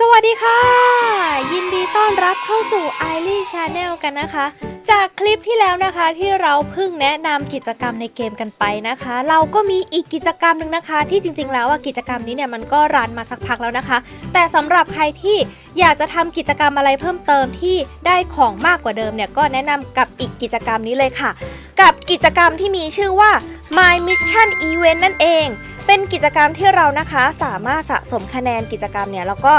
สวัสดีค่ะ ยินดีต้อนรับเข้าสู่ i อ l y Channel กันนะคะ จากคลิปที่แล้วนะคะที่เราเพิ่งแนะนำกิจกรรมในเกมกันไปนะคะ เราก็มีอีกกิจกรรมหนึ่งนะคะ ที่จริงๆแล้วอะกิจกรรมนี้เนี่ยมันก็รันมาสักพักแล้วนะคะ แต่สำหรับใครที่อยากจะทำกิจกรรมอะไรเพิ่มเติมที่ได้ของมากกว่าเดิมเนี่ยก็แนะนำกับอีกกิจกรรมนี้เลยค่ะ กับกิจกรรมที่มีชื่อว่า My Mission Event นั่นเอง เป็นกิจกรรมที่เรานะคะสามารถสะสมคะแนนกิจกรรมเนี่ยแล้วก็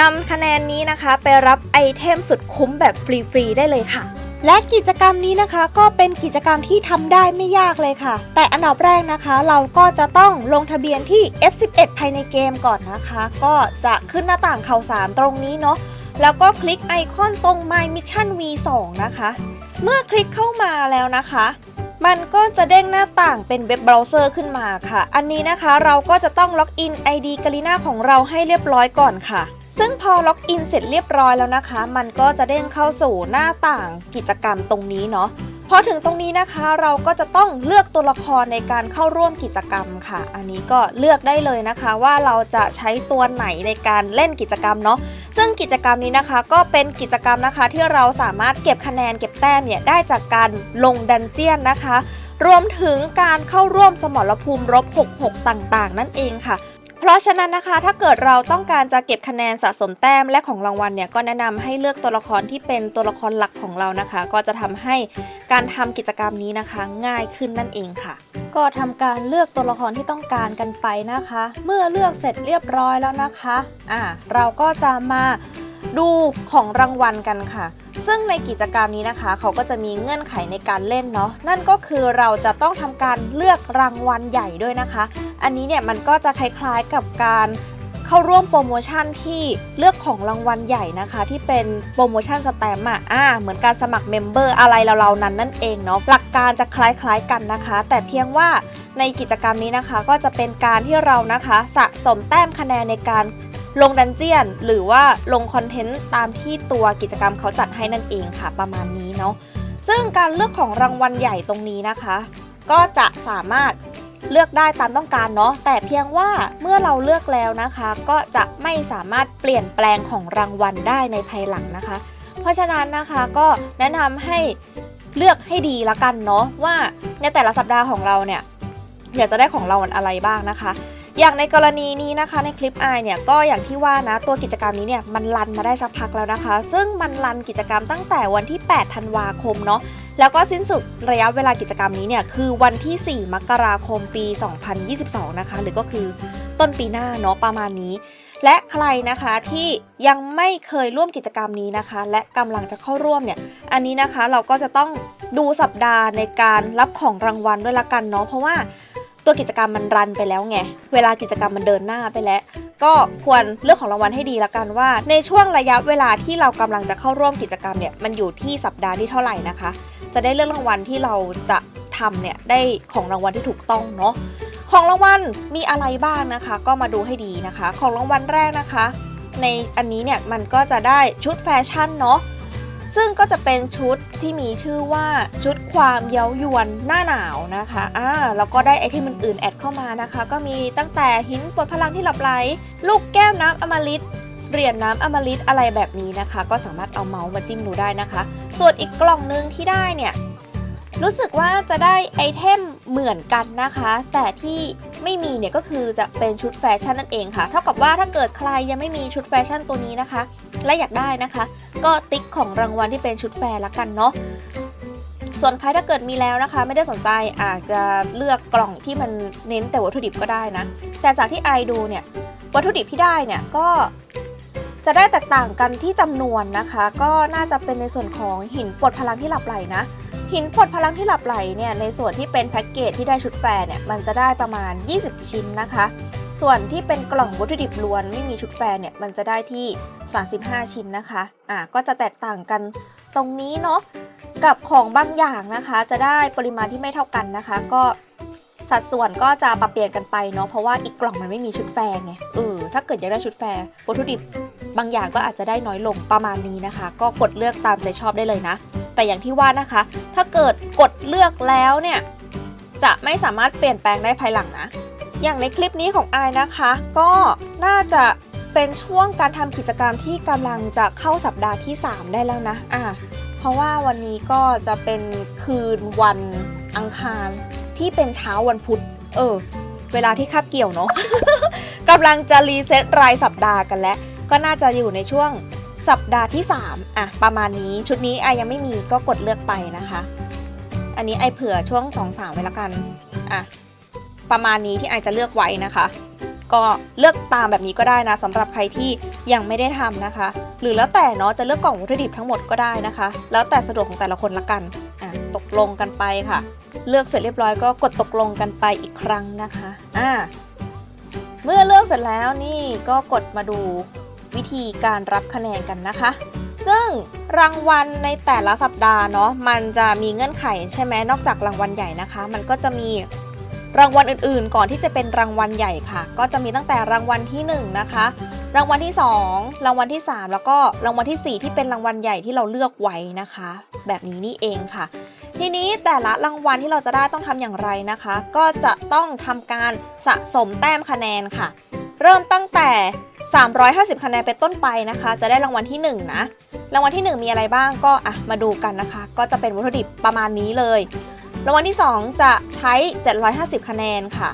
นำคะแนนนี้นะคะ ไปรับไอเทมสุดคุ้มแบบฟรี ๆ ได้เลยค่ะและกิจกรรมนี้นะคะก็เป็นกิจกรรมที่ทำได้ไม่ยากเลยค่ะ แต่อันดับแรกนะคะ เราก็จะต้องลงทะเบียนที่ F11 ภายในเกมก่อนนะคะ ก็จะขึ้นหน้าต่างข่าวสารตรงนี้เนาะแล้วก็คลิกไอคอนตรง My Mission V2 นะคะ เมื่อคลิกเข้ามาแล้วนะคะ มันก็จะเด้งหน้าต่างเป็นเว็บเบราว์เซอร์ขึ้นมาค่ะ อันนี้นะคะเราก็จะต้องล็อกอิน ID กาลิน่าของเราให้เรียบร้อยก่อนค่ะ ซึ่งพอล็อกอินเสร็จเรียบร้อยแล้วนะคะ มันก็จะเด้งเข้าสู่หน้าต่างกิจกรรมตรงนี้เนาะ พอถึงตรงนี้นะคะเราก็จะต้องเลือกตัวละครในการเข้าร่วมกิจกรรมค่ะ อันนี้ก็เลือกได้เลยนะคะว่าเราจะใช้ตัวไหนในการเล่นกิจกรรมเนาะซึ่งกิจกรรมนี้นะคะก็เป็นกิจกรรมนะคะที่เราสามารถเก็บคะแนนเก็บแต้มเนี่ยได้จากการลงดันเจียนนะคะ รวมถึงการเข้าร่วมสมรภูมิรบ 66 ต่างๆ นั่นเองค่ะ เพราะฉะนั้นนะคะถ้าเกิดเราต้องการจะเก็บคะแนนสะสมแต้มและของรางวัลเนี่ยก็แนะนำให้เลือกตัวละครที่เป็นตัวละครหลักของเรานะคะ ก็จะทำให้การทำกิจกรรมนี้นะคะ ง่ายขึ้นนั่นเองค่ะ ก็ทำการเลือกตัวละครที่ต้องการกันไปนะคะ เมื่อเลือกเสร็จเรียบร้อยแล้วนะคะอ่าเราก็จะมาดูของรางวัลกันค่ะ ซึ่งในกิจกรรมนี้นะคะ เขาก็จะมีเงื่อนไขในการเล่นเนาะนั่นก็คือเราจะต้องทำการเลือกรางวัลใหญ่ด้วยนะคะ อันนี้เนี่ยมันก็จะคล้ายๆกับการเข้าร่วมโปรโมชั่นที่เลือกของรางวัลใหญ่นะคะ ที่เป็นโปรโมชั่นสแตมป์อะอ่าเหมือนการสมัครเมมเบอร์อะไรเราๆนั้นนั่นเองเนาะหลักการจะคล้ายๆกันนะคะ แต่เพียงว่าในกิจกรรมนี้นะคะ ก็จะเป็นการที่เรานะคะ สะสมแต้มคะแนนในการ ลงดันเจียน หรือว่าลงคอนเทนต์ตามที่ตัวกิจกรรมเขาจัดให้นั่นเองค่ะ ประมาณนี้เนาะซึ่งการเลือกของรางวัลใหญ่ตรงนี้นะคะ ก็จะสามารถเลือกได้ตามต้องการเนาะแต่เพียงว่าเมื่อเราเลือกแล้วนะคะ ก็จะไม่สามารถเปลี่ยนแปลงของรางวัลได้ในภายหลังนะคะ เพราะฉะนั้นนะคะก็แนะนำให้เลือกให้ดีละกันเนาะว่าในแต่ละสัปดาห์ของเราเนี่ยอยากจะได้ของรางวัลอะไรบ้างนะคะ อย่างในกรณีนี้นะคะในคลิปไอเนี่ยก็อย่างที่ว่านะตัวกิจกรรมนี้เนี่ยมันรันมาได้สักพักแล้วนะคะ ซึ่งมันรันกิจกรรมตั้งแต่วันที่ 8 ธันวาคมเนาะแล้วก็สิ้นสุดระยะเวลากิจกรรมนี้เนี่ยคือวันที่ 4 มกราคมปี 2022 นะคะ หรือก็คือต้นปีหน้าเนาะประมาณนี้ และใครนะคะที่ยังไม่เคยร่วมกิจกรรมนี้นะคะ และกำลังจะเข้าร่วมเนี่ยอันนี้นะคะเราก็จะต้องดูสัปดาห์ในการรับของรางวัลด้วยละกันเนาะเพราะว่า ตัวกิจกรรมมันรันไปแล้วไง เวลากิจกรรมมันเดินหน้าไปแล้ว ก็ควรเลือกของรางวัลให้ดีละกันว่า ในช่วงระยะเวลาที่เรากำลังจะเข้าร่วมกิจกรรมเนี่ยมันอยู่ที่สัปดาห์ที่เท่าไหร่นะคะ จะได้เลือกรางวัลที่เราจะทำเนี่ยได้ของรางวัลที่ถูกต้องเนาะของรางวัลมีอะไรบ้างนะคะ ก็มาดูให้ดีนะคะ ของรางวัลแรกนะคะ ในอันนี้เนี่ยมันก็จะได้ชุดแฟชั่นเนาะ ซึ่งก็จะเป็นชุดที่มีชื่อว่าชุดความเย้ายวนหน้าหนาวนะคะอ่าแล้วก็ได้ไอเทมอื่นๆแอดเข้ามานะคะ ก็มีตั้งแต่หินปลดพลังที่หลับไหล ลูกแก้วน้ำอมฤตเหรียญน้ำอมฤตอะไรแบบนี้นะคะ ก็สามารถเอาเมาส์มาจิ้มดูได้นะคะ ส่วนอีกกล่องหนึงที่ได้เนี่ยรู้สึกว่าจะได้ไอเทมเหมือนกันนะคะ แต่ที่ไม่มีเนี่ยก็คือจะเป็นชุดแฟชั่นนั่นเองค่ะ เท่ากับว่าถ้าเกิดใครยังไม่มีชุดแฟชั่นตัวนี้นะคะ และอยากได้นะคะ ก็ติ๊กของรางวัลที่เป็นชุดแฟร์ละกันเนาะส่วนใครถ้าเกิดมีแล้วนะคะ ไม่ได้สนใจอาจจะเลือกกล่องที่มันเน้นแต่วัตถุดิบก็ได้นะ แต่จากที่ไอดูเนี่ยวัตถุดิบที่ได้เนี่ยก็จะได้แตกต่างกันที่จำนวนนะคะ ก็น่าจะเป็นในส่วนของหินปลดพลังที่หลับไหลนะ หินปลดพลังที่หลับไหลเนี่ยในส่วนที่เป็นแพ็กเกจที่ได้ชุดแฟร์เนี่ยมันจะได้ประมาณ 20 ชิ้นนะคะ ส่วนที่เป็นกล่องวัตถุดิบล้วนไม่มีชุดแฟร์เนี่ยมันจะได้ที่ 35 ชิ้นนะคะอ่าก็จะแตกต่างกันตรงนี้เนาะกับของบางอย่างนะคะ จะได้ปริมาณที่ไม่เท่ากันนะคะ ก็สัดส่วนก็จะปรับเปลี่ยนกันไปเนาะเพราะว่าอีกกล่องมันไม่มีชุดแฟร์ไงเออถ้าเกิดอยากได้ชุดแฟร์วัตถุดิบบางอย่างก็อาจจะได้น้อยลงประมาณนี้นะคะ ก็กดเลือกตามใจชอบได้เลยนะ แต่อย่างที่ว่านะคะ ถ้าเกิดกดเลือกแล้วเนี่ยจะไม่สามารถเปลี่ยนแปลงได้ภายหลังนะ อย่างในคลิปนี้ของอายนะคะ ก็น่าจะเป็นช่วงการทำกิจกรรมที่กำลังจะเข้าสัปดาห์ที่ 3 ได้แล้วนะอะเพราะว่าวันนี้ก็จะเป็นคืนวันอังคารที่เป็นเช้าวันพุธ เออ เวลาที่คาบเกี่ยวเนาะกำลังจะรีเซ็ตรายสัปดาห์กันแล้ว ก็น่าจะอยู่ในช่วงสัปดาห์ที่ 3 อะ ประมาณนี้ชุดนี้ไอยังไม่มีก็กดเลือกไปนะคะ อันนี้ไอเผื่อช่วง2อสามไว้ละกัน อะ ประมาณนี้ที่ไอจะเลือกไว้นะคะ ก็เลือกตามแบบนี้ก็ได้นะสำหรับใครที่ยังไม่ได้ทำนะคะ หรือแล้วแต่เนาะจะเลือกกล่องวัตถุดิบทั้งหมดก็ได้นะคะ แล้วแต่สะดวกของแต่ละคนละกันอะตกลงกันไปค่ะ เลือกเสร็จเรียบร้อยก็กดตกลงกันไปอีกครั้งนะคะอ่าเมื่อเลือกเสร็จแล้วนี่ก็กดมาดูวิธีการรับคะแนนกันนะคะ ซึ่งรางวัลในแต่ละสัปดาห์เนาะมันจะมีเงื่อนไขใช่ไหมนอกจากรางวัลใหญ่นะคะ มันก็จะมี รางวัลอื่นๆ ก่อนที่จะเป็นรางวัลใหญ่ค่ะ ก็จะมีตั้งแต่รางวัลที่1นะคะ รางวัลที่ 2 รางวัลที่ 3 แล้วก็รางวัลทีสี่4 ที่เป็นรางวัลใหญ่ที่เราเลือกไว้นะคะ แบบนี้นี่เองค่ะ ทีนี้แต่ละรางวัลที่เราจะได้ต้องทำอย่างไรนะคะ ก็จะต้องทำการสะสมแต้มคะแนนค่ะ เริ่มตั้งแต่ 350 คะแนนเป็นต้นไปนะคะ จะได้รางวัลที่ 1 นะรางวัลที่ 1 มีอะไรบ้างก็อะมาดูกันนะคะ ก็จะเป็นวัตถุดิบประมาณนี้เลย รางวัลที่ 2 จะใช้ 750 คะแนนค่ะ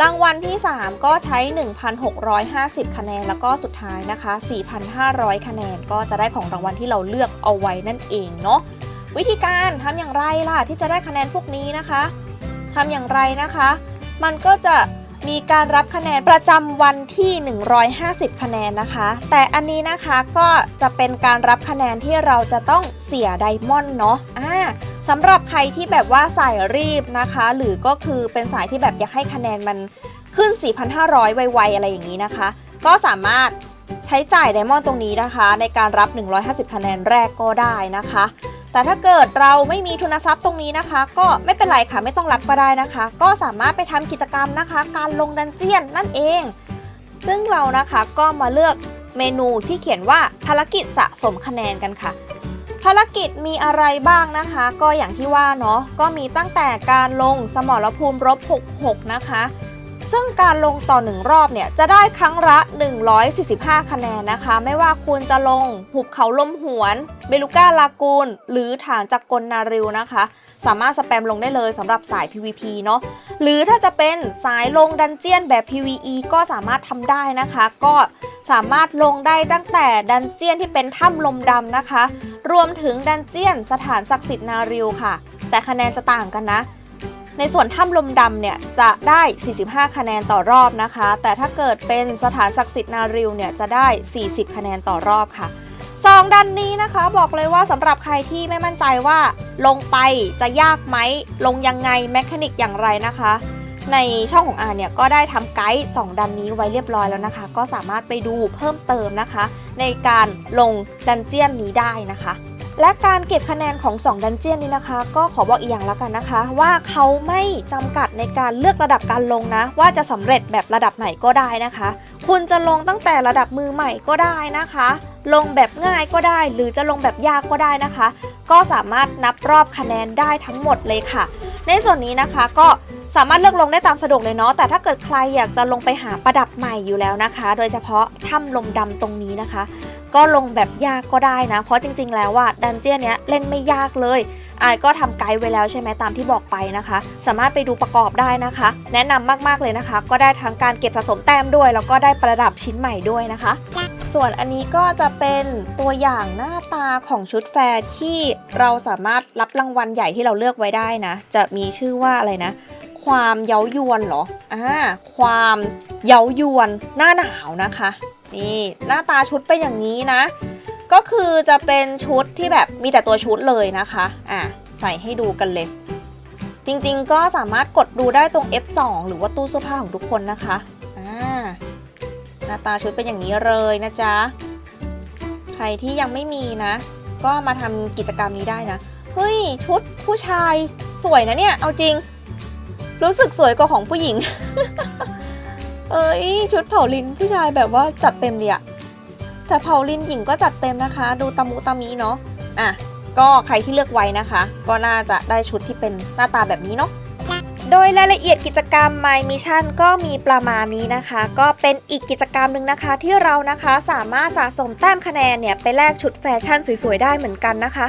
รางวัลที่ 3 ก็ใช้ 1,650 คะแนน แล้วก็สุดท้ายนะคะ 4,500 คะแนน ก็จะได้ของรางวัลที่เราเลือกเอาไว้นั่นเองเนาะ วิธีการทำอย่างไรล่ะที่จะได้คะแนนพวกนี้นะคะทำอย่างไรนะคะ มันก็จะมีการรับคะแนนประจำวันที่ 150 คะแนนนะคะ แต่อันนี้นะคะก็จะเป็นการรับคะแนนที่เราจะต้องเสียไดมอนด์เนาะอ่า สำหรับใครที่แบบว่าสายรีบนะคะ หรือก็คือเป็นสายที่แบบอยากให้คะแนนมันขึ้น 4,500 ไวๆ อะไรอย่างนี้นะคะ ก็สามารถใช้จ่ายไดมอนด์ตรงนี้นะคะ ในการรับ 150 คะแนนแรกก็ได้นะคะ แต่ถ้าเกิดเราไม่มีทุนทรัพย์ตรงนี้นะคะ ก็ไม่เป็นไรค่ะไม่ต้องรับก็ได้นะคะ ก็สามารถไปทำกิจกรรมนะคะ การลงดันเจียนนั่นเอง ซึ่งเรานะคะก็มาเลือกเมนูที่เขียนว่าภารกิจสะสมคะแนนกันค่ะ ภารกิจมีอะไรบ้างนะคะ ก็อย่างที่ว่าเนาะก็มีตั้งแต่การลงสมรภูมิรบ 66 นะคะ ซึ่งการลงต่อหนึ่งรอบเนี่ยจะได้ครั้งละ 145 คะแนนนะคะ ไม่ว่าคุณจะลงหุบเขาลมหวน เบลูก้าลากูน หรือฐานจักรกลนาริวนะคะ สามารถสแปมลงได้เลยสำหรับสาย PVP เนาะหรือถ้าจะเป็นสายลงดันเจียนแบบ PVE ก็สามารถทำได้นะคะ ก็สามารถลงได้ตั้งแต่ดันเจียนที่เป็นถ้ำลมดำนะคะ รวมถึงดันเจียนสถานศักดิ์สิทธิ์นาริวค่ะ แต่คะแนนจะต่างกันนะ ในส่วนถ้ำลมดำเนี่ยจะได้ 45 คะแนนต่อรอบนะคะ แต่ถ้าเกิดเป็นสถานศักดิ์สิทธิ์นาริวเนี่ยจะได้ 40 คะแนนต่อรอบค่ะสองดันนี้นะคะบอกเลยว่าสำหรับใครที่ไม่มั่นใจว่าลงไปจะยากไหมลงยังไงแมคานิกอย่างไรนะคะ ในช่องของอาเนี่ยก็ได้ทำไกด์2ดันนี้ไว้เรียบร้อยแล้วนะคะ ก็สามารถไปดูเพิ่มเติมนะคะ ในการลงดันเจียนนี้ได้นะคะและการเก็บคะแนนของ 2 ดันเจียนนี้นะคะ ก็ขอบอกอีกอย่างแล้วกันนะคะ ว่าเขาไม่จำกัดในการเลือกระดับการลงนะ ว่าจะสำเร็จแบบระดับไหนก็ได้นะคะ คุณจะลงตั้งแต่ระดับมือใหม่ก็ได้นะคะ ลงแบบง่ายก็ได้ หรือจะลงแบบยากก็ได้นะคะ ก็สามารถนับรอบคะแนนได้ทั้งหมดเลยค่ะ ในส่วนนี้นะคะก็สามารถเลือกลงได้ตามสะดวกเลยเนาะแต่ถ้าเกิดใครอยากจะลงไปหาประดับใหม่อยู่แล้วนะคะ โดยเฉพาะถ้ำลมดำตรงนี้นะคะ ก็ลงแบบยากก็ได้นะ เพราะจริง ๆ แล้วว่าดันเจียนเนี้ยเล่นไม่ยากเลยอายก็ทำไกด์ไว้แล้วใช่ไหมตามที่บอกไปนะคะ สามารถไปดูประกอบได้นะคะ แนะนำมากๆเลยนะคะ ก็ได้ทั้งการเก็บสะสมแต้มด้วย แล้วก็ได้ประดับชิ้นใหม่ด้วยนะคะ ส่วนอันนี้ก็จะเป็นตัวอย่างหน้าตาของชุดแฟร์ที่เราสามารถรับรางวัลใหญ่ที่เราเลือกไว้ได้นะ จะมีชื่อว่าอะไรนะ ความเย้ายวนเหรออ่าความเย้ายวนหน้าหนาวนะคะ นี่หน้าตาชุดเป็นอย่างนี้นะ ก็คือจะเป็นชุดที่แบบมีแต่ตัวชุดเลยนะคะอะใส่ให้ดูกันเลย จริงๆก็สามารถกดดูได้ตรง F2 หรือว่าตู้เสื้อผ้าของทุกคนนะคะ หน้าตาชุดเป็นอย่างนี้เลยนะจ๊ะ ใครที่ยังไม่มีนะ ก็มาทำกิจกรรมนี้ได้นะ เฮ้ย ชุดผู้ชายสวยนะเนี่ย เอาจริง รู้สึกสวยกว่าของผู้หญิง เอ้ย ชุดเผาลินผู้ชายแบบว่าจัดเต็มเดีอะแต่เผาลินหญิงก็จัดเต็มนะคะ ดูตามุตามีเนาะ อะ ก็ใครที่เลือกไว้นะคะ ก็น่าจะได้ชุดที่เป็นหน้าตาแบบนี้เนาะ โดยรายละเอียดกิจกรรม My Mission ก็มีประมาณนี้นะคะ ก็เป็นอีกกิจกรรมหนึ่งนะคะที่เรานะคะสามารถสะสมแต้มคะแนนเนี่ยไปแลกชุดแฟชั่นสวยๆได้เหมือนกันนะคะ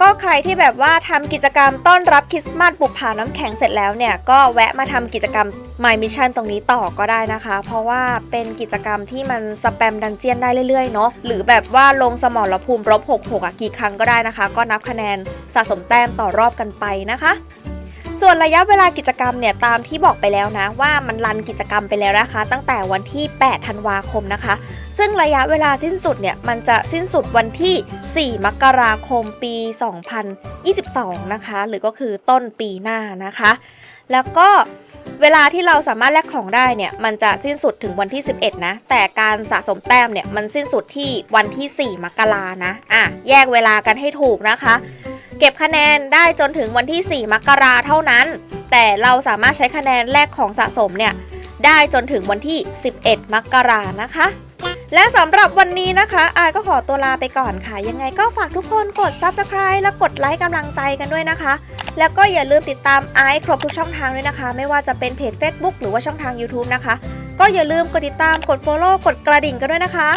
ก็ใครที่แบบว่าทำกิจกรรมต้อนรับคริสต์มาสปุกผาน้ำแข็งเสร็จแล้วเนี่ยก็แวะมาทำกิจกรรม My Mission ตรงนี้ต่อก็ได้นะคะ เพราะว่าเป็นกิจกรรมที่มันสแปมดันเจียนได้เรื่อยๆเนาะหรือแบบว่าลงสมรภูมิรบ66อะกี่ครั้งก็ได้นะคะ ก็นับคะแนนสะสมแต้มต่อรอบกันไปนะคะ ส่วนระยะเวลากิจกรรมเนี่ยตามที่บอกไปแล้วนะ ว่ามันรันกิจกรรมไปแล้วนะคะ ตั้งแต่วันที่ 8 ธันวาคมนะคะ ซึ่งระยะเวลาสิ้นสุดเนี่ยมันจะสิ้นสุดวันที่ 4 มกราคมปี 2022 นะคะ หรือก็คือต้นปีหน้านะคะ แล้วก็เวลาที่เราสามารถแลกของได้เนี่ยมันจะสิ้นสุดถึงวันที่ 11 นะ แต่การสะสมแต้มเนี่ยมันสิ้นสุดที่วันที่ 4 มกรานะอะแยกเวลากันให้ถูกนะคะ เก็บคะแนนได้จนถึงวันที่ 4 มกราเท่านั้น แต่เราสามารถใช้คะแนนแลกของสะสมเนี่ยได้จนถึงวันที่ 11 มกรานะคะ และสำหรับวันนี้นะคะอายก็ขอตัวลาไปก่อนค่ะ ยังไงก็ฝากทุกคนกด Subscribe และกดไลค์กำลังใจกันด้วยนะคะ แล้วก็อย่าลืมติดตามไอซ์ครบทุกช่องทางด้วยนะคะ ไม่ว่าจะเป็นเพจ Facebook หรือว่าช่องทาง YouTube นะคะ ก็อย่าลืมกดติดตามกด Follow กดกระดิ่งกันด้วยนะคะ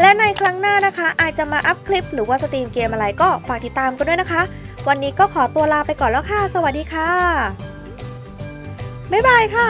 และในครั้งหน้านะคะอายจะมาอัพคลิป หรือว่าสตรีมเกมอะไรก็ฝากติดตามกันด้วยนะคะ วันนี้ก็ขอตัวลาไปก่อนแล้วค่ะ สวัสดีค่ะ บ๊ายบายค่ะ